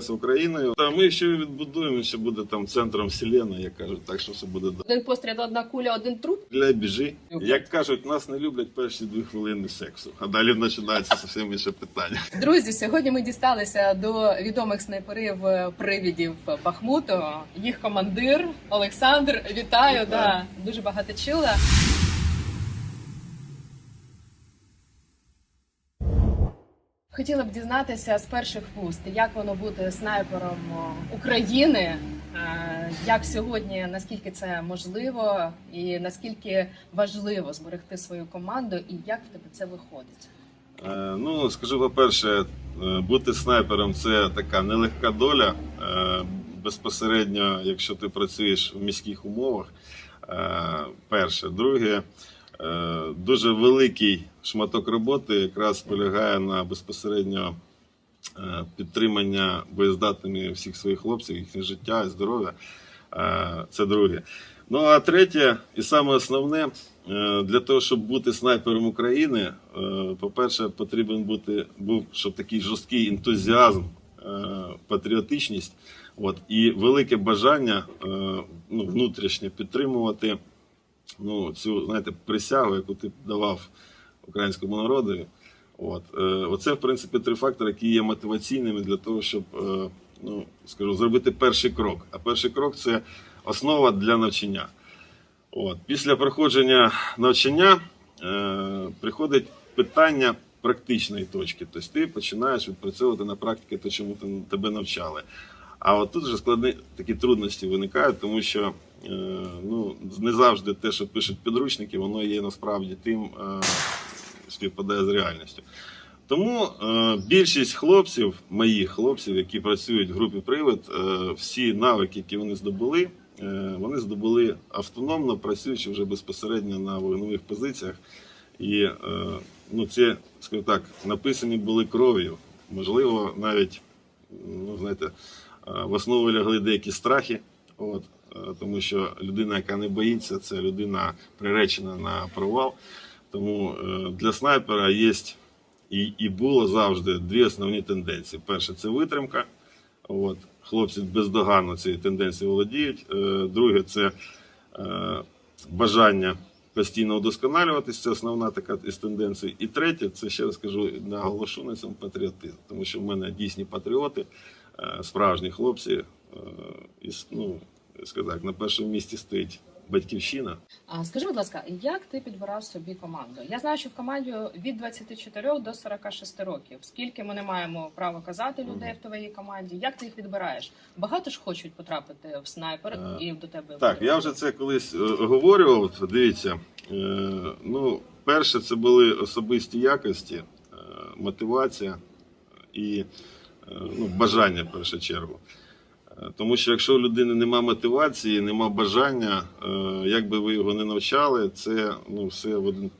З Україною. Та ми ще відбудуємо, ще буде там центром вселенної, як кажуть, так що все буде добре. Один постріл, одна куля, один труп. Для біжи. Як кажуть, нас не люблять перші дві хвилини сексу, а далі починається зовсім інше питання. Друзі, сьогодні ми дісталися до відомих снайперів е, привідів Бахмуту. Їх командир Олександр. Вітаю, Вітаю. да дуже багато чула. Хотіла б дізнатися з перших вуст, як воно бути снайпером України, е, як сьогодні, наскільки це можливо, і наскільки важливо зберегти свою команду, і як в тебе це виходить. Е, Ну, скажу, по-перше, е, бути снайпером це така нелегка доля. Безпосередньо, якщо ти працюєш в міських умовах. Перше. Друге, дуже великий шматок роботи якраз полягає на безпосередньо е, підтримання боєздатними всіх своїх хлопців, їхнє життя і здоров'я. Е, Це друге. Ну а третє, і саме основне, е, для того, щоб бути снайпером України, е, по-перше, потрібен бути був щоб такий жорсткий ентузіазм, е, патріотичність, от, і велике бажання е, ну, внутрішнє підтримувати ну, цю знаєте, присягу, яку ти давав українському народу. От, е, оце, в принципі, три фактори, які є мотиваційними для того, щоб е, ну, скажу, зробити перший крок. А перший крок це основа для навчання. От. Після проходження навчання е, приходить питання практичної точки. Тобто ти починаєш відпрацьовувати на практиці те, чому ти- тебе навчали. А от тут вже складні такі трудності виникають, тому що ну, не завжди те, що пишуть підручники, воно є насправді тим, е, співпадає з реальністю. Тому е, більшість хлопців, моїх хлопців, які працюють в групі Привид, е, всі навики, які вони здобули, е, вони здобули автономно, працюючи вже безпосередньо на вогневих позиціях. І е, ну, це, скажімо так, написані були кров'ю. Можливо, навіть ну, знаєте, е, в основу лягли деякі страхи. От, е, тому що людина, яка не боїться, це людина приречена на провал. Тому е, для снайпера є і, і було завжди дві основні тенденції. Перше це витримка. От, хлопці бездоганно цією тенденцією володіють. Е, Друге це е, бажання постійно удосконалюватись. Це основна така із тенденцій. І третє, це ще раз кажу, наголошу на цьому патріотизм. Тому що в мене дійсні патріоти, е, справжні хлопці. е, ну, скажу так, на першому місці стоїть батьківщина. А скажи, будь ласка, як ти підбирав собі команду? Я знаю, що в команді від 24 до 46 років. Скільки ми не маємо права казати людей в твоїй команді? Як ти їх відбираєш? Багато ж хочуть потрапити в снайпер Е, і до тебе. Так, я вже це колись е, оговорював. Дивіться, е, ну, перше, це були особисті якості, е, мотивація і е, ну, бажання в першу чергу. Тому що якщо у людини нема мотивації, нема бажання, е, як би ви його не навчали, це ну, все в один,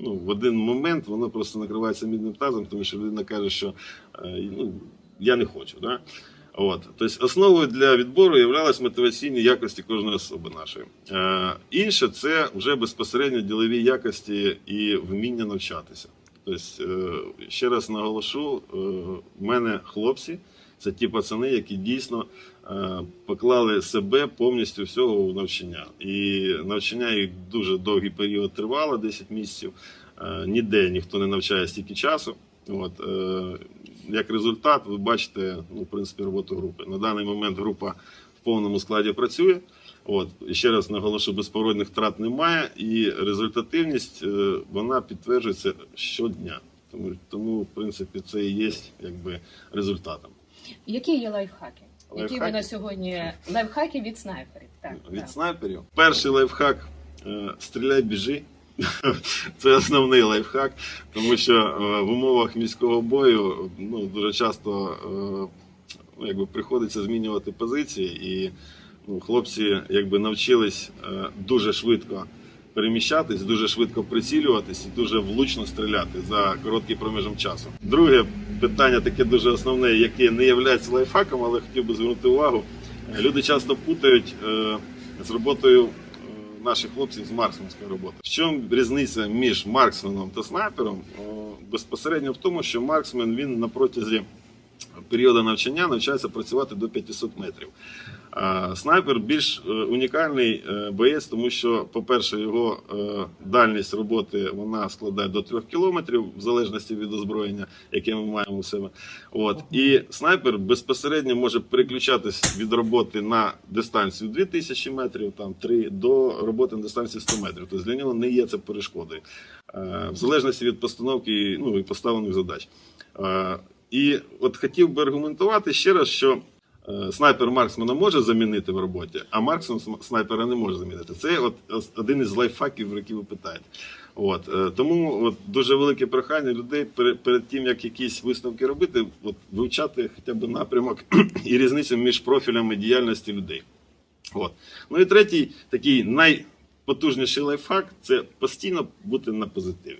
ну, в один момент воно просто накривається мідним тазом, тому що людина каже, що е, ну, я не хочу. Да? От. Тобто основою для відбору являлись мотиваційні якості кожної особи нашої. Е, інше це вже безпосередньо ділові якості і вміння навчатися. Тобто, ще раз наголошу, в мене хлопці це ті пацани, які дійсно е, поклали себе повністю всього в навчання. І навчання їх дуже довгий період тривало, 10 місяців. Е, ніде ніхто не навчає стільки часу. От, е, як результат, ви бачите, ну, в принципі, роботу групи. На даний момент група в повному складі працює. От, ще раз наголошу, безповоротних втрат немає, і результативність вона підтверджується щодня. Тому, тому, в принципі, це і є якби, результатом. Які є лайфхаки? Які ви на сьогодні лайфхаки від снайперів? Так, Від так. снайперів. Перший лайфхак е, стріляй, біжи. Це основний лайфхак, тому що е, в умовах міського бою ну, дуже часто е, ну, якби, приходиться змінювати позиції, і ну, хлопці якби, навчились дуже швидко переміщатись, дуже швидко прицілюватись і дуже влучно стріляти за короткий проміжок часу. Друге питання, таке дуже основне, яке не є лайфхаком, але хотів би звернути увагу. Е, Люди часто путають е, з роботою е, наших хлопців з марксменської роботи. В чому різниця між марксменом та снайпером? О, безпосередньо в тому, що марксмен він на протязі періоду навчання навчаються працювати до 500 метрів. Снайпер більш е, унікальний е, боєць, тому що, по-перше, його е, дальність роботи вона складає до 3 кілометрів, в залежності від озброєння, яке ми маємо у себе. От. І снайпер безпосередньо може переключатись від роботи на дистанцію 2000 метрів, там 3, до роботи на дистанції 100 метрів. Тобто для нього не є це перешкодою. В залежності від постановки ну, і поставлених задач. І от хотів би аргументувати ще раз, що снайпер Марксмана може замінити в роботі, а Марксман снайпера не може замінити. Це от один із лайфхаків, про які ви питаєте. От, е, тому от, дуже велике прохання людей перед, перед тим, як якісь висновки робити, от, вивчати хоча б напрямок і різницю між профілями діяльності людей. От. Ну і третій такий найпотужніший лайфхак це постійно бути на позитиві.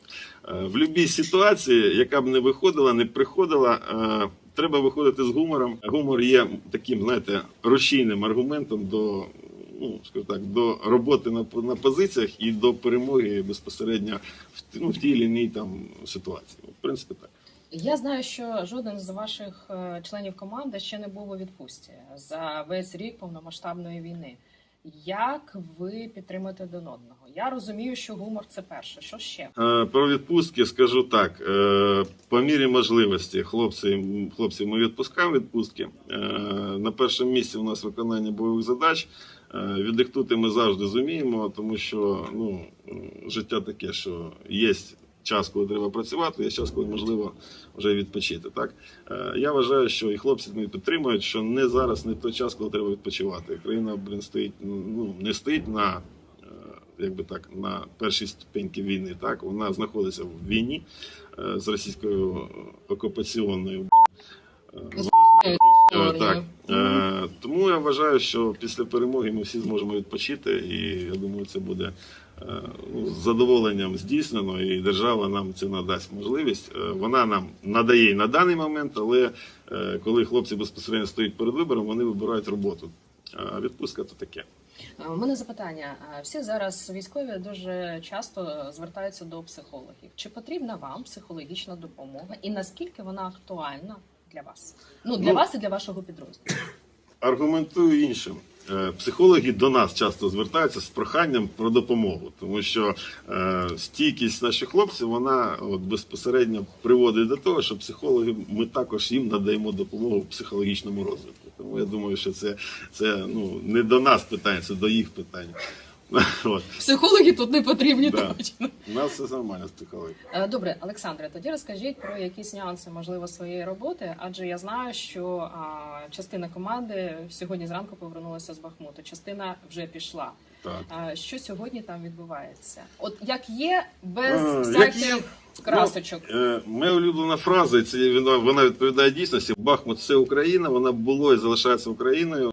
Е, В будь-якій ситуації, яка б не виходила, не приходила, е, треба виходити з гумором. Гумор є таким, знаєте, рушійним аргументом до. Ну, скажу так, до роботи на, на позиціях і до перемоги безпосередньо в, ну, в тій чи іншій там ситуації. В принципі, так. Я знаю, що жоден з ваших е, членів команди ще не був у відпустці за весь рік повномасштабної війни. Як ви підтримуєте один одного? Я розумію, що гумор це перше. Що ще? Е, Про відпустки скажу так: е, по мірі можливості, хлопці, хлопці, ми відпускаємо відпустки. Е, На першому місці у нас виконання бойових задач. Віддихнути ми завжди зуміємо, тому що ну, життя таке, що є час, коли треба працювати, є час, коли можливо вже відпочити. Так? Е, Я вважаю, що і хлопці мене підтримують, що не зараз, не той час, коли треба відпочивати. Країна блін, стоїть, ну, не стоїть на е, як би так, на першій ступеньки війни. Так? Вона знаходиться в війні е, з російською окупаційною. Так. Тому я вважаю, що після перемоги ми всі зможемо відпочити, і я думаю, це буде з задоволенням здійснено, і держава нам це надасть можливість. Е, Вона нам надає і на даний момент, але е, коли хлопці безпосередньо стоять перед вибором, вони вибирають роботу. А відпустка то таке. Е, У мене запитання. Всі зараз військові дуже часто звертаються до психологів. Чи потрібна вам психологічна допомога, і наскільки вона актуальна для вас? Ну для Ну, вас і для вашого підрозділу. Аргументую іншим. Е, Психологи до нас часто звертаються з проханням про допомогу, тому що е, стійкість наших хлопців вона от, безпосередньо приводить до того, що психологи ми також їм надаємо допомогу в психологічному розвитку. Тому я думаю, що це, це ну, не до нас питання, це до їх питань. Психологи тут не потрібні Да. точно. У нас все нормально з психологією. Е, Добре, Олександре, тоді розкажіть про якісь нюанси можливо своєї роботи, адже я знаю, що а, частина команди сьогодні зранку повернулася з Бахмуту, частина вже пішла. Так. А, що сьогодні там відбувається? От як є, без А, як є. красочок. Е, Моя улюблена фраза, і це вона, вона відповідає дійсності. Бахмут це Україна, вона було і залишається Україною.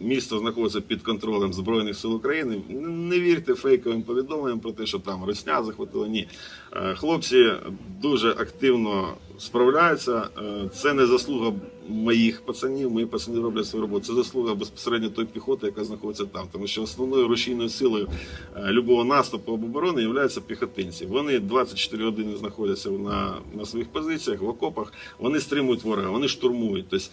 Місто знаходиться під контролем Збройних сил України. Не вірте фейковим повідомленням про те, що там Росня захватила. Ні. Е, Хлопці дуже активно справляються. Е, Це не заслуга моїх пацанів. Мої пацани роблять свою роботу. Це заслуга безпосередньо тої піхоти, яка знаходиться там. Тому що основною рушійною силою е, любого наступу або оборони являються піхотинці. Вони 24 години знаходяться на, на своїх позиціях, в окопах. Вони стримують ворога, вони штурмують. Тобто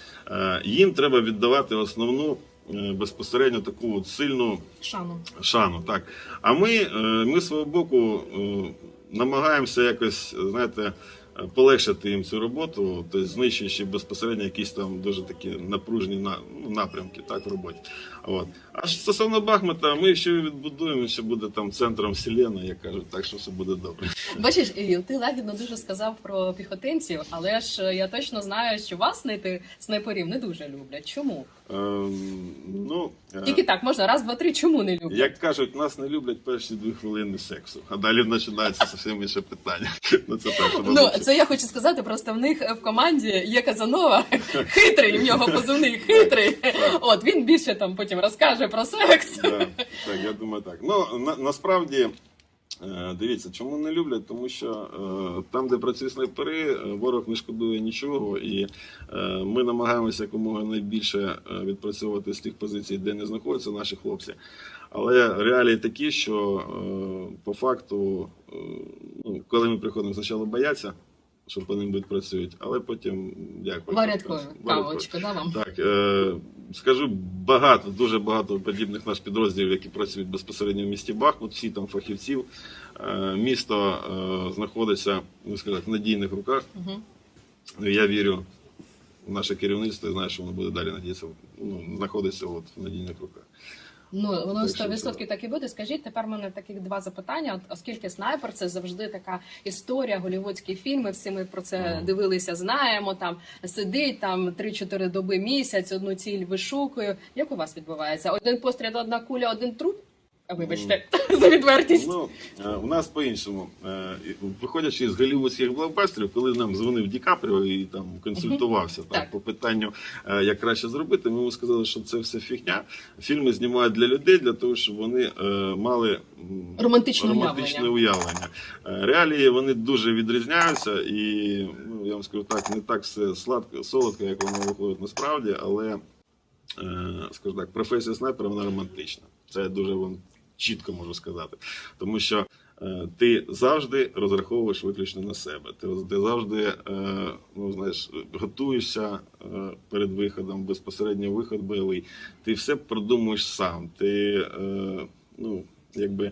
їм треба віддавати основну безпосередньо таку от сильну Шану. шану. Так. А ми, е, ми свого боку е, намагаємося якось, знаєте, е, полегшити їм цю роботу, тобто знищуючи безпосередньо якісь там дуже такі напружені ну, напрямки так, в роботі. От. А стосовно Бахмута, ми ще відбудуємо, що буде там центром вселенної, як кажуть, так що все буде добре. Бачиш, Ігор, ти лагідно дуже сказав про піхотинців, але ж е, я точно знаю, що вас снайпи, снайперів не дуже люблять. Чому? Ем, ну, е, Тільки так можна раз, два, три. Чому не люблять? Як кажуть, нас не люблять перші дві хвилини сексу, а далі починається зовсім інше питання. Ну, це так, Ну, це я хочу сказати, просто в них в команді є Казанова, хитрий, в нього позивний хитрий. От він більше там потім розкаже про секс. Да, так, я думаю, так. Ну на, насправді. Е, Дивіться, чому не люблять? Тому що е, там, де працюють снайпери, е, ворог не шкодує нічого, і е, ми намагаємося якомога найбільше е, відпрацьовувати з тих позицій, де не знаходяться наші хлопці. Але реалії такі, що е, по факту, е, ну, коли ми приходимо, спочатку бояться, що по ним будуть працюють, але потім дякую. Варядкою кавочку, да вам? Так, е, скажу багато, дуже багато подібних наших підрозділів, які працюють безпосередньо в місті Бахмут, всі там фахівців. Е, місто е, знаходиться, ну сказати, в надійних руках. Угу. Я вірю в наше керівництво і знаю, що воно буде далі надіятися, ну, знаходиться от в надійних руках. Ну воно Так що 100% це- так і буде. Скажіть, тепер в мене таких два запитання. От оскільки снайпер це завжди така історія, голівудські фільми. Всі ми про це mm. дивилися, знаємо. Там сидить там 3-4 доби місяць, одну ціль вишукую. Як у вас відбувається? Один постріл, одна куля, один труп. А вибачте за відвертість. Ну, е, у нас по-іншому. Е, Виходячи з голівудських блокбастерів, коли нам дзвонив Ді Капріо і там консультувався так, Так. по питанню, е, як краще зробити, ми йому сказали, що це все фігня. Фільми знімають для людей, для того, щоб вони е, мали Романтичне романтичне уявлення. уявлення. Реалії вони дуже відрізняються, і ну, я вам скажу так, не так все сладко, солодко, як воно виходить насправді, але скажу так, професія снайпера вона романтична. Це дуже вам чітко можу сказати. Тому що е, ти завжди розраховуєш виключно на себе. Ти, ти завжди е, ну, знаєш, готуєшся е, перед виходом, безпосередньо виход бойовий. Ти все продумуєш сам. Ти, е, ну, якби,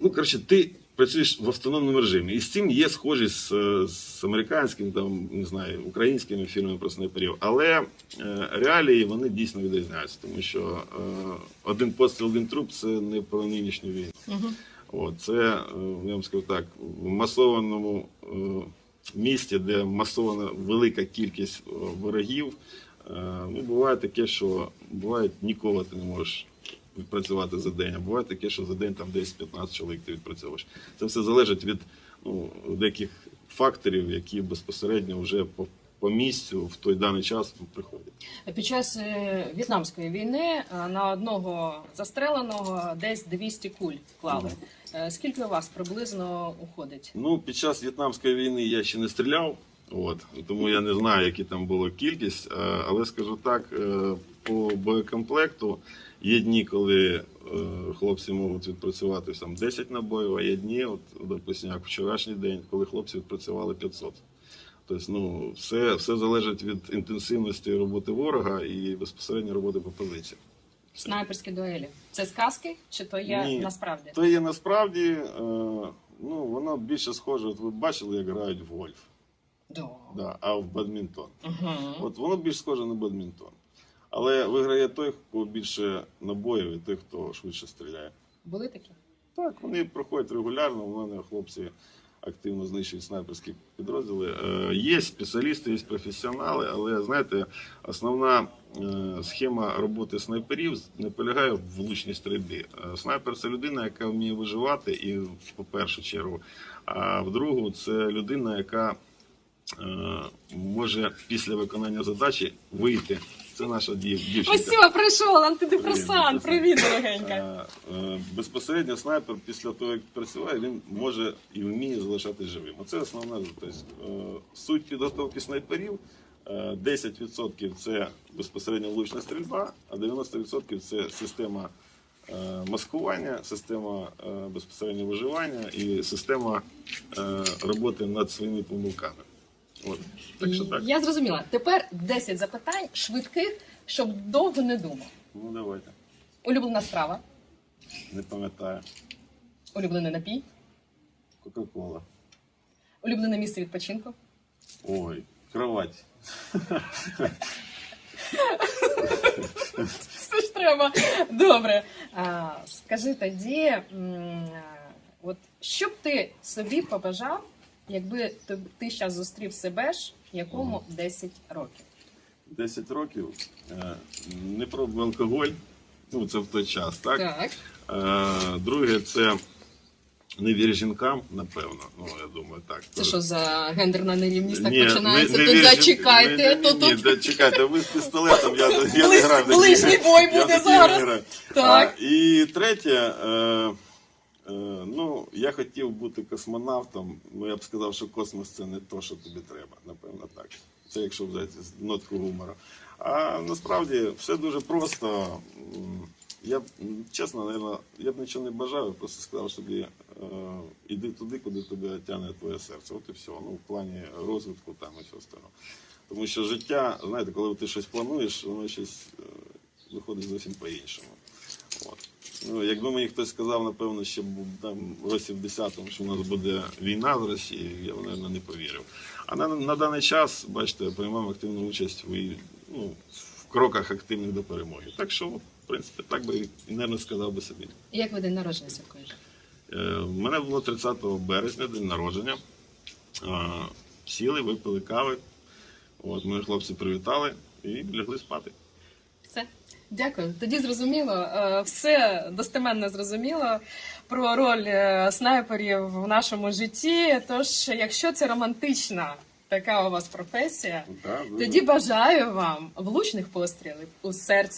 ну, коротше, ти працюєш в автономному режимі. І з цим є схожість з, з американськими, там, не знаю, українськими фільмами про снайперів. Але е, реалії вони дійсно відрізняються, тому що е, один постріл, один труп це не про нинішню війну. Угу. От, це, е, я вам скажу так, в масованому е, місті, де масована велика кількість е, ворогів, е, ну, буває таке, що буває ніколи ти не можеш відпрацювати за день, а буває таке, що за день там десь 15 чоловік ти відпрацьовуєш. Це все залежить від ну, деяких факторів, які безпосередньо вже по, по місцю в той даний час приходять. Під час е, в'єтнамської війни е, на одного застреленого десь 200 куль клали. Е, Скільки у вас приблизно уходить? Ну, під час В'єтнамської війни я ще не стріляв, от, тому я не знаю, які там була кількість. Але скажу так, по боєкомплекту є дні, коли е, хлопці можуть відпрацювати там 10 набоїв, а є дні, от, допустим, як вчорашній день, коли хлопці відпрацювали 500. Тобто, ну, все, все залежить від інтенсивності роботи ворога і безпосередньо роботи по позиціях. Снайперські дуелі. Це сказки чи то є Ні. насправді? То є насправді, е, ну, воно більше схоже, от ви бачили, як грають в гольф. Да. Да, а в бадмінтон. Угу. От воно більш схоже на бадмінтон. Але виграє той, хто більше набоїв, і той, хто швидше стріляє. Були такі? Так, вони проходять регулярно. У мене хлопці активно знищують снайперські підрозділи. Е, є спеціалісти, є професіонали, але знаєте, основна е, схема роботи снайперів не полягає в влучній стрільбі. Е, снайпер це людина, яка вміє виживати, і в першу чергу. А в другу це людина, яка е, може після виконання задачі вийти. Це наша дів- дівчинка. Ось прийшов антидепресант. Привіт, дорогенька. Е, е, Безпосередньо снайпер після того, як працює, він може і вміє залишатись живим. Оце основна тобто, суть підготовки снайперів. е, 10% це безпосередньо влучна стрільба, а 90% це система маскування, система е, безпосередньо виживання і система роботи над своїми помилками. От. Так що так. Я зрозуміла. Тепер 10 запитань швидких, щоб довго не думав. Ну давайте. Улюблена страва, Не пам'ятаю. улюблений напій, Кока-кола. улюблене місце відпочинку. Ой, кровать. Це ж треба. Добре. А, скажи тоді, м, от що б ти собі побажав, якби ти, зараз зустрів себе ж, якому 10 років? 10 років е, не пробував алкоголь. Ну, це в той час, так? Так. Е, Друге, це не вір жінкам, напевно. Ну, я думаю, так. Це що за гендерна нерівність так Ні, починається? не- не тут вір жін- зачекайте, ні, то ні, тут ні, да, чекайте, ви з пістолетом, я, я не Ближ- граю. ближній бой буде зараз. так. І третє, е, ну, я хотів бути космонавтом, ну я б сказав, що космос це не то, що тобі треба, напевно так. Це якщо взяти з нотку гумору. А насправді все дуже просто. Я б чесно, я б нічого не бажав, я просто сказав собі, е, е, іди туди, куди тебе тягне твоє серце. От і все. Ну, в плані розвитку там і все остального. Тому що життя, знаєте, коли ти щось плануєш, воно щось е, виходить зовсім по-іншому. Ну, якби мені хтось сказав, напевно, ще там в році в 10-му, що у нас буде війна з Росією, я б, напевно, не повірив. А на, на даний час, бачите, приймаємо активну участь в, ну, в кроках активних до перемоги. Так що, в принципі, так би і, мабуть, сказав би собі. Як ви день народження святкуєш? Е, У мене було 30 березня, день народження. Е, Сіли, випили кави. От, мої хлопці привітали і лягли спати. Дякую. Тоді зрозуміло, е, все достеменно зрозуміло про роль е, снайперів в нашому житті. Тож, якщо це романтична така у вас професія, Да, тоді бажаю вам влучних пострілів у серце.